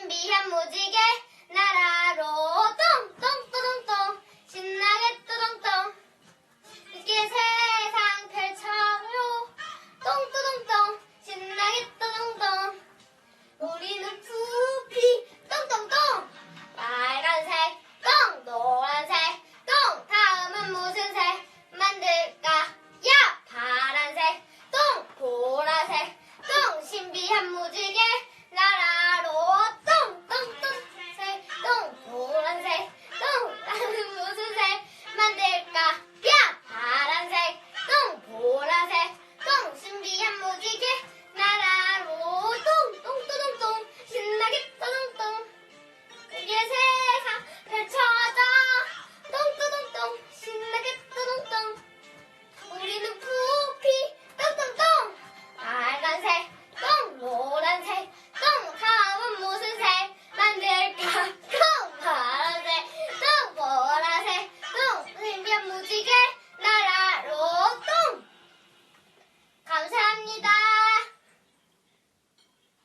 신비한 무지개 나라로 똥똥똥똥똥 신나게 똥똥똥. 이렇게 세상 펼쳐요. 똥똥똥똥 신나게 똥똥똥. 우리는 푸피 똥똥똥. 빨간색 똥 노란색 똥. 다음은 무슨 색 만들까? 야 파란색 똥 보라색 똥. 신비한 무지개